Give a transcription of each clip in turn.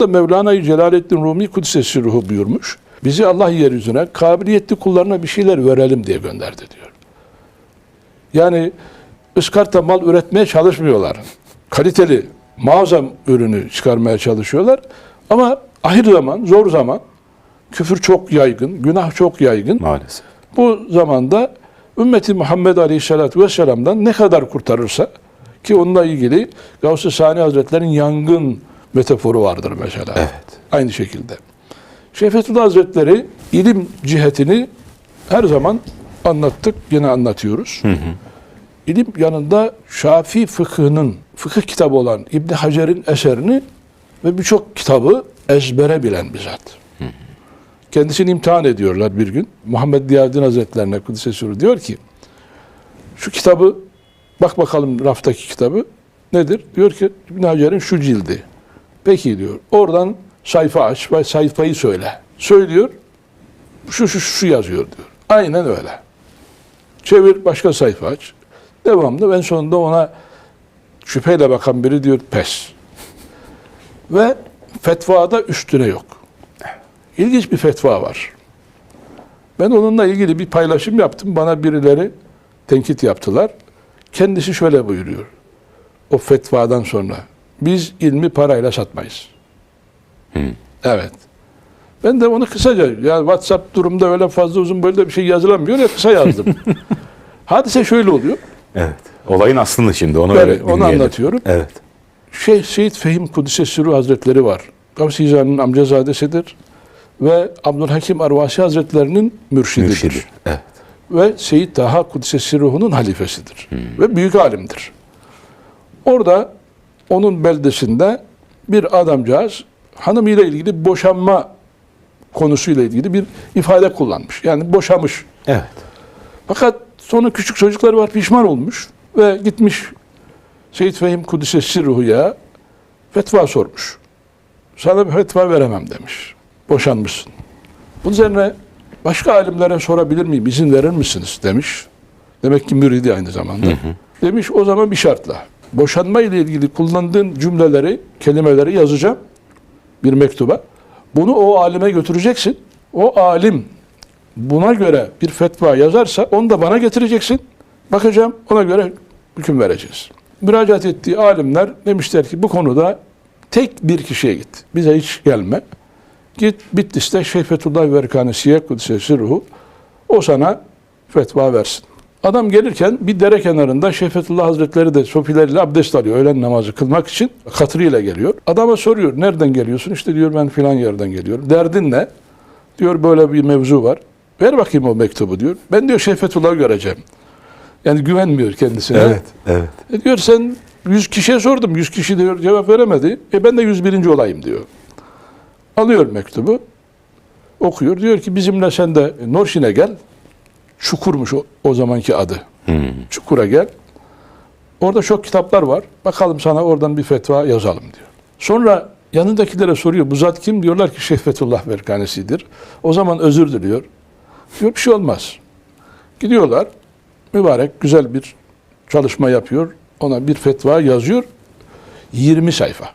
da Mevlana Celaleddin Rumi Kudüs'e ruhu buyurmuş. Bizi Allah yeryüzüne kabiliyetli kullarına bir şeyler verelim diye gönderdi diyor. Yani ıskarta mal üretmeye çalışmıyorlar. Kaliteli, muazzam ürünü çıkarmaya çalışıyorlar. Ama ahir zaman, zor zaman, küfür çok yaygın, günah çok yaygın. Maalesef. Bu zamanda ümmeti Muhammed Aleyhisselatü Vesselam'dan ne kadar kurtarırsa ki onunla ilgili Gavs-ı Sani Hazretleri'nin yangın metaforu vardır mesela. Evet. Aynı şekilde. Şehvetullah Hazretleri ilim cihetini her zaman anlattık, yine anlatıyoruz. İlim yanında Şafii fıkhının fıkıh kitabı olan İbn Hacer'in eserini ve birçok kitabı ezbere bilen bir zat. Kendisini imtihan ediyorlar bir gün. Muhammed Diyadin Hazretlerine Kudüs'e Sürü diyor ki şu kitabı bak bakalım raftaki kitabı nedir? Diyor ki İbn Hacer'in şu cildi. Peki diyor. Oradan sayfa aç ve sayfayı söyle. Söylüyor. Şu şu şu yazıyor diyor. Aynen öyle. Çevir başka sayfa aç. Devamlı en sonunda ona şüpheyle bakan biri diyor pes. Ve fetvada üstüne yok. İlginç bir fetva var. Ben onunla ilgili bir paylaşım yaptım. Bana birileri tenkit yaptılar. Kendisi şöyle buyuruyor. O fetvadan sonra. Biz ilmi parayla satmayız. Evet. Ben de onu kısaca, yani WhatsApp durumda öyle fazla uzun böyle bir şey yazılamıyor ya kısa yazdım. Hadise şöyle oluyor. Evet. Olayın aslını şimdi onu Evet, öyle onu dinleyelim. anlatıyorum. Evet. Şeyh Seyyid Fehim Kudüs'e Sürü Hazretleri var. Gavs-ı İzan'ın amcazadesidir. Ve Abdülhakim Arvasi Hazretlerinin mürşididir. Mürşidi. Evet. Ve Seyyid Taha Kudüs'e Sirruhu'nun halifesidir. Ve büyük alimdir. Orada onun beldesinde bir adamcağız hanımıyla ilgili boşanma konusuyla ilgili bir ifade kullanmış. Yani boşamış. Evet. Fakat sonra küçük çocukları var pişman olmuş ve gitmiş Seyyid Fehim Kudüs'e Sirruhu'ya fetva sormuş. Sana bir fetva veremem demiş. Boşanmışsın. Bunun üzerine başka alimlere sorabilir miyim, izin verir misiniz demiş. Demek ki müridi aynı zamanda. Demiş o zaman bir şartla. Boşanma ile ilgili kullandığın cümleleri, kelimeleri yazacağım bir mektuba. Bunu o alime götüreceksin. O alim buna göre bir fetva yazarsa onu da bana getireceksin. Bakacağım ona göre hüküm vereceğiz. Müracaat ettiği alimler demişler ki bu konuda tek bir kişiye git. Bize hiç gelme. Git Bitlis'te Şeyh Fethullah Verkanesi'ye Kudüs'e Sirruhu o sana fetva versin. Adam gelirken bir dere kenarında Şeyh Fethullah Hazretleri de sofileriyle abdest alıyor öğlen namazı kılmak için katırıyla geliyor. Adama soruyor nereden geliyorsun? İşte diyor ben filan yerden geliyorum. Derdin ne? Diyor böyle bir mevzu var. Ver bakayım o mektubu diyor. Ben diyor Şeyh Fethullah'ı göreceğim. Yani güvenmiyor kendisine. Evet. Evet. E diyor sen 100 kişiye sordum. 100 kişi diyor cevap veremedi. E ben de 101. olayım diyor. Alıyor mektubu. Okuyor. Diyor ki bizimle sen de Norşin'e gel. Çukurmuş o, o zamanki adı. Çukur'a gel. Orada çok kitaplar var. Bakalım sana oradan bir fetva yazalım diyor. Sonra yanındakilere soruyor. Bu zat kim? Diyorlar ki Şeyh Fethullah Verkanesi'dir. O zaman özür diliyor. Diyor bir şey olmaz. Gidiyorlar. Mübarek güzel bir çalışma yapıyor. Ona bir fetva yazıyor. 20 sayfa.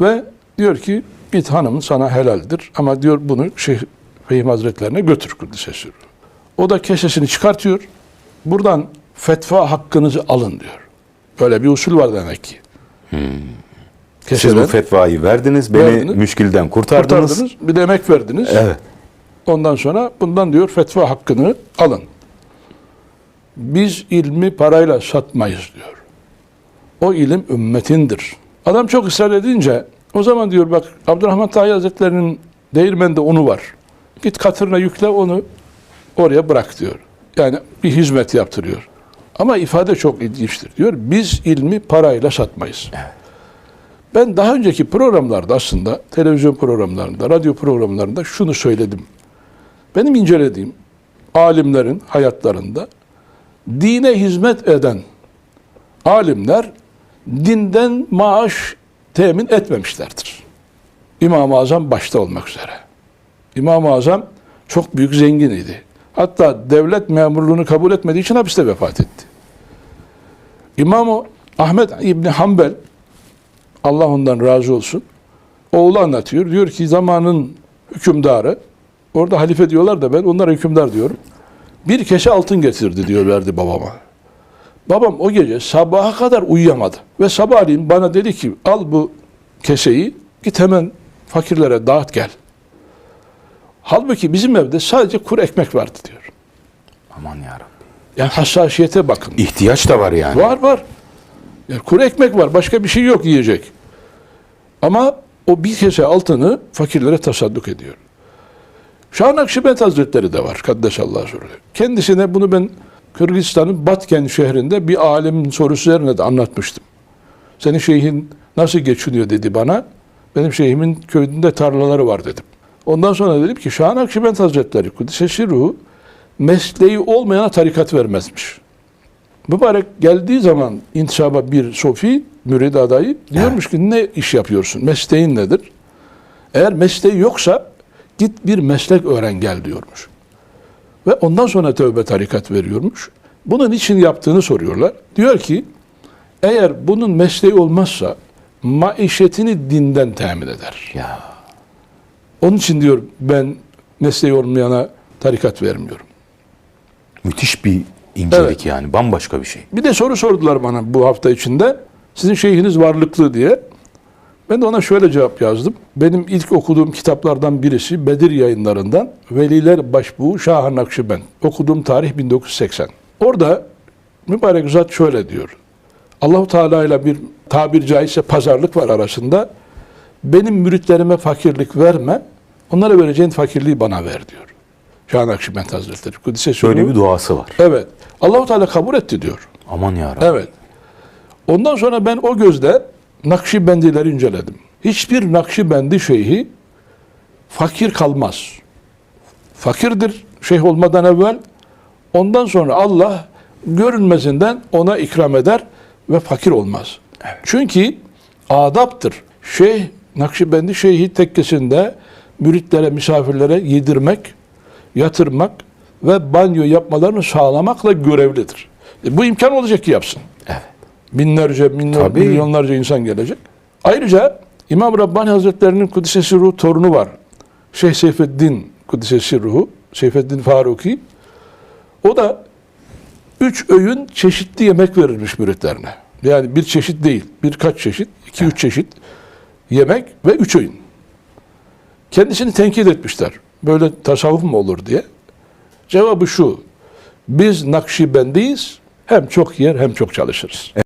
Ve diyor ki bir hanımın sana helaldir ama diyor bunu Şeyh Fehim Hazretlerine götür Kudüs'e sür. O da kesesini çıkartıyor. Buradan fetva hakkınızı alın diyor. Böyle bir usul var demek ki. Siz Keseden bu fetvayı verdiniz, beni Verdiniz. müşkilden kurtardınız. kurtardınız, bir de emek verdiniz. Evet. Ondan sonra bundan diyor fetva hakkını alın. Biz ilmi parayla satmayız diyor. O ilim ümmetindir. Adam çok ısrar edince o zaman diyor bak Abdurrahman Tahi Hazretleri'nin değirmende onu var. Git katırına yükle onu oraya bırak diyor. Yani bir hizmet yaptırıyor. Ama ifade çok ilginçtir diyor. Biz ilmi parayla satmayız. Ben daha önceki programlarda aslında televizyon programlarında, radyo programlarında şunu söyledim. Benim incelediğim alimlerin hayatlarında dine hizmet eden alimler dinden maaş temin etmemişlerdir. İmam-ı Azam başta olmak üzere. İmam-ı Azam çok büyük zengin idi. Hatta devlet memurluğunu kabul etmediği için hapiste vefat etti. İmam-ı Ahmet İbni Hanbel Allah ondan razı olsun. oğlu anlatıyor. Diyor ki zamanın hükümdarı, orada halife diyorlar da ben onlara hükümdar diyorum. Bir kese altın getirdi diyor verdi babama. Babam o gece sabaha kadar uyuyamadı. Ve sabahleyin bana dedi ki al bu keseyi git hemen fakirlere dağıt gel. Halbuki bizim evde sadece kuru ekmek vardı diyor. Aman yarabbim. Yani hassasiyete bakın. İhtiyaç da var yani. Var var. Yani kuru ekmek var. Başka bir şey yok yiyecek. Ama o bir kese altını fakirlere tasadduk ediyor. Şah Nakşibend Hazretleri de var. Kaddesallahu sürü. Kendisine bunu ben Kırgızistan'ın Batken şehrinde bir alemin sorusu üzerine de anlatmıştım. Senin şeyhin nasıl geçiniyor dedi bana. Benim şeyhimin köyünde tarlaları var dedim. Ondan sonra dedim ki Şah Nakşibend Hazretleri Kudüs'e ruhu mesleği olmayana tarikat vermezmiş. Mübarek geldiği zaman intisaba bir sofi, mürid adayı diyormuş ki ne iş yapıyorsun? Mesleğin nedir? Eğer mesleği yoksa git bir meslek öğren gel diyormuş. Ve ondan sonra tövbe tarikat veriyormuş. Bunun için yaptığını soruyorlar. Diyor ki eğer bunun mesleği olmazsa maişetini dinden temin eder. Ya. Onun için diyor ben mesleği olmayana tarikat vermiyorum. Müthiş bir incelik Evet. yani. Bambaşka bir şey. Bir de soru sordular bana bu hafta içinde. Sizin şeyhiniz varlıklı diye. Ben de ona şöyle cevap yazdım. Benim ilk okuduğum kitaplardan birisi Bedir yayınlarından Veliler Başbuğu Şah Nakşibend. Okuduğum tarih 1980. Orada mübarek zat şöyle diyor. Allahu Teala ile bir tabir caizse pazarlık var arasında. Benim müritlerime fakirlik verme. Onlara vereceğin fakirliği bana ver diyor. Şah Nakşibend Hazretleri. Kudüs'e Şöyle sürüyor. bir duası var. Evet. Allahu Teala kabul etti diyor. Aman yarabbim. Evet. Ondan sonra ben o gözle Nakşibendileri inceledim. Hiçbir Nakşibendi şeyhi fakir kalmaz. Fakirdir şeyh olmadan evvel. Ondan sonra Allah görünmesinden ona ikram eder ve fakir olmaz. Çünkü adaptır. Şeyh, Nakşibendi şeyhi tekkesinde müritlere, misafirlere yedirmek, yatırmak ve banyo yapmalarını sağlamakla görevlidir. E, bu imkan olacak ki yapsın. Evet. Binlerce, minler, Tabii. milyonlarca insan gelecek. Ayrıca İmam Rabbani Hazretleri'nin Kudüs'e ruhu torunu var. Şeyh Seyfeddin Kudüs'e ruhu, Seyfeddin Faruki. O da üç öğün çeşitli yemek verirmiş müritlerine. Yani bir çeşit değil, birkaç çeşit, iki üç çeşit yemek ve üç öğün. Kendisini tenkit etmişler. Böyle tasavvuf mu olur diye. Cevabı şu. Biz Nakşibendiyiz. Hem çok yer hem çok çalışırız.